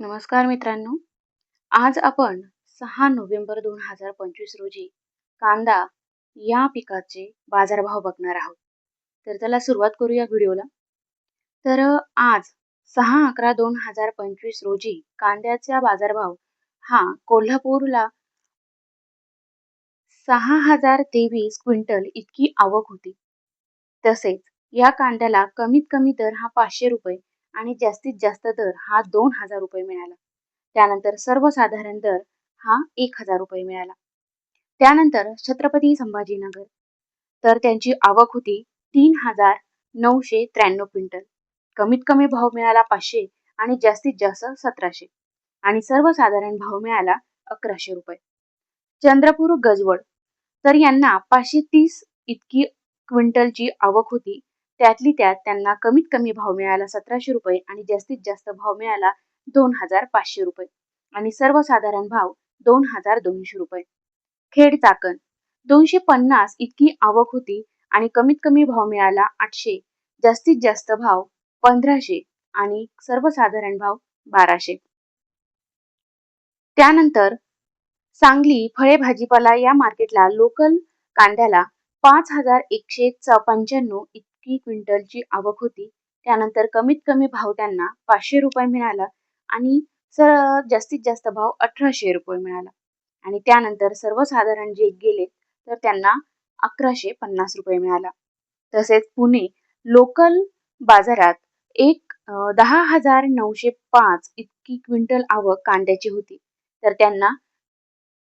नमस्कार मित्रांनो. आज आपण सहा नोव्हेंबर दोन हजार पंचवीस रोजी कांदा या पिकाचे बाजारभाव बघणार आहोत. तर चला सुरुवात करूया व्हिडिओला. तर आज सहा अकरा दोन हजार पंचवीस रोजी कांद्याचा बाजारभाव हा कोल्हापूरला सहा हजार तेवीस क्विंटल इतकी आवक होती. तसेच या कांद्याला कमीत कमी दर हा पाचशे रुपये आणि जास्तीत जास्त दर हा दोन हजार रुपये मिळाला. त्यानंतर सर्वसाधारण दर हा एक हजार रुपये मिळाला. त्यानंतर छत्रपती संभाजीनगर. तर त्यांची आवक होती तीन हजार नऊशे त्र्याण्णव क्विंटल. कमीत कमी भाव मिळाला पाचशे आणि जास्तीत जास्त सतराशे. आणि सर्वसाधारण भाव मिळाला अकराशे रुपये. चंद्रपूर गजवड. तर यांना पाचशे तीस इतकी क्विंटलची आवक होती त्यातली त्यात त्यांना कमीत कमी भाव मिळाला सतराशे रुपये आणि जास्तीत जास्त भाव मिळाला दोन हजार पाचशे रुपये. आणि सर्वसाधारण भाव दोन हजार दोनशे रुपये. खेड चाकण. दोनशे पन्नास इतकी आवक होती आणि कमीत कमी भाव मिळाला आठशे. जास्तीत जास्त भाव पंधराशे आणि सर्वसाधारण भाव बाराशे. त्यानंतर सांगली फळे भाजीपाला या मार्केटला लोकल कांद्याला पाच हजार एकशे पंच्याण्णव इतकी क्विंटलची आवक होती त्यानंतर कमीत कमी भाव त्यांना पाचशे रुपये मिळाला आणि सर जास्तीत जास्त भाव अठराशे रुपये मिळाला. आणि त्यानंतर सर्वसाधारण जे गेले तर त्यांना अकराशे पन्नास रुपये मिळाला. तसेच पुणे लोकल बाजारात एक दहा हजार नऊशे पाच इतकी क्विंटल आवक कांद्याची होती. तर त्यांना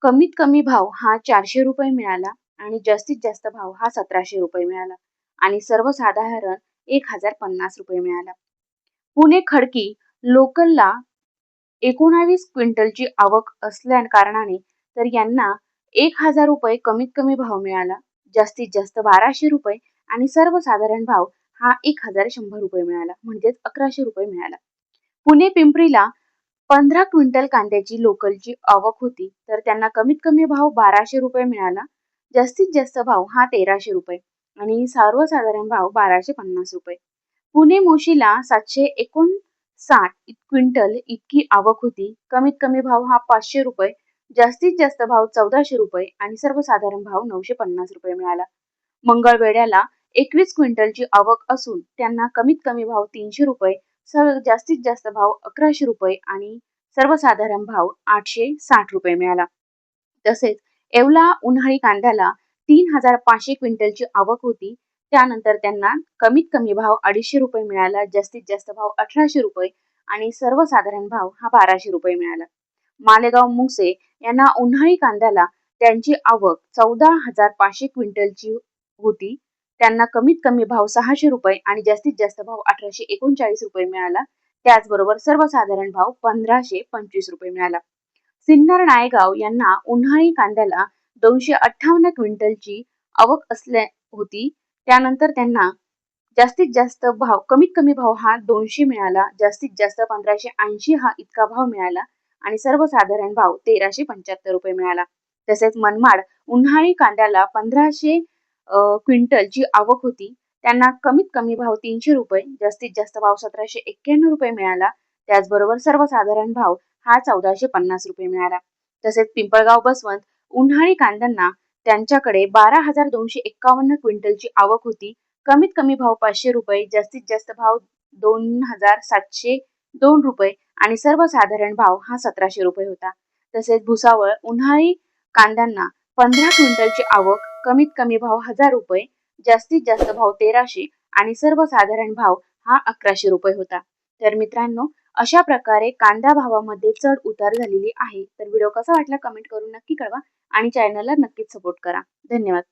कमीत कमी भाव हा चारशे रुपये मिळाला आणि जास्तीत जास्त भाव हा सतराशे रुपये मिळाला. आणि सर्वसाधारण एक हजार पन्नास रुपये मिळाला. पुणे खडकी लोकलला एकोणावीस क्विंटलची आवक असल्या कारणाने तर यांना एक हजार रुपये कमीत कमी भाव मिळाला. जास्तीत जास्त बाराशे रुपये आणि सर्वसाधारण भाव हा एक हजार शंभर रुपये मिळाला म्हणजेच अकराशे रुपये मिळाला. पुणे पिंपरीला पंधरा क्विंटल कांद्याची लोकलची आवक होती तर त्यांना कमीत कमी भाव बाराशे रुपये मिळाला. जास्तीत जास्त भाव हा तेराशे रुपये. आणि सर्वसाधारण भाव बाराशे पन्नास रुपये. पुणे मोशीला सातशे एकोणसाठ क्विंटल इतकी आवक होती. कमीत कमी भाव हा पाचशे रुपये जास्तीत जास्त भाव चौदाशे रुपये आणि सर्वसाधारण भाव नऊशे पन्नास रुपये मिळाला. मंगळवेड्याला एकवीस क्विंटलची आवक असून त्यांना कमीत कमी भाव तीनशे रुपये जास्तीत जास्त भाव अकराशे रुपये आणि सर्वसाधारण भाव आठशे साठ रुपये मिळाला. तसेच येवला उन्हाळी कांद्याला तीन हजार पाचशे क्विंटलची आवक होती. त्यानंतर त्यांना कमीत कमी भाव अडीचशे रुपये मिळाला जास्तीत जास्त भाव अठराशे रुपये आणि सर्वसाधारण भाव हा बाराशे रुपये मिळाला. मालेगाव मुसे यांना उन्हाळी कांद्याला त्यांची आवक चौदा हजार पाचशे क्विंटलची होती. त्यांना कमीत कमी भाव सहाशे रुपये आणि जास्तीत जास्त भाव अठराशे एकोणचाळीस रुपये मिळाला. त्याचबरोबर सर्वसाधारण भाव पंधराशे पंचवीस रुपये मिळाला. सिन्नर नायगाव यांना उन्हाळी कांद्याला दोनशे अठ्ठावन्न क्विंटलची आवक असल्या होती. त्यानंतर त्यांना जास्तीत जास्त भाव कमीत कमी भाव हा दोनशे मिळाला. जास्तीत जास्त पंधराशे ऐंशी हा इतका भाव मिळाला. आणि सर्वसाधारण भाव तेराशे पंच्याहत्तर रुपये मिळाला. तसेच मनमाड उन्हाळी कांद्याला पंधराशे क्विंटलची आवक होती. त्यांना कमीत कमी भाव तीनशे रुपये जास्तीत जास्त भाव सतराशे एक्क्याण्णव रुपये मिळाला. त्याचबरोबर सर्वसाधारण भाव हा चौदाशे पन्नास रुपये मिळाला. तसेच पिंपळगाव बसवंत उन्हाळी कांद्यांना त्यांच्याकडे बारा हजार दोनशे एक्कावन्न क्विंटलची आवक होती. कमीत कमी भाव पाचशे रुपये जास्तीत जास्त भाव दोन हजार सातशे दोन रुपये आणि सर्वसाधारण भाव हा सतराशे रुपये होता. तसेच भुसावळ उन्हाळी कांद्यांना पंधरा क्विंटलची आवक कमीत कमी भाव हजार रुपये जास्तीत जास्त भाव तेराशे आणि सर्वसाधारण भाव हा अकराशे रुपये होता. तर मित्रांनो अशा प्रकारे कांदा भावामध्ये चढ उतार झालेली आहे. तर व्हिडिओ कसा वाटला कमेंट करून नक्की कळवा आणि चॅनलला नक्कीच सपोर्ट करा. धन्यवाद.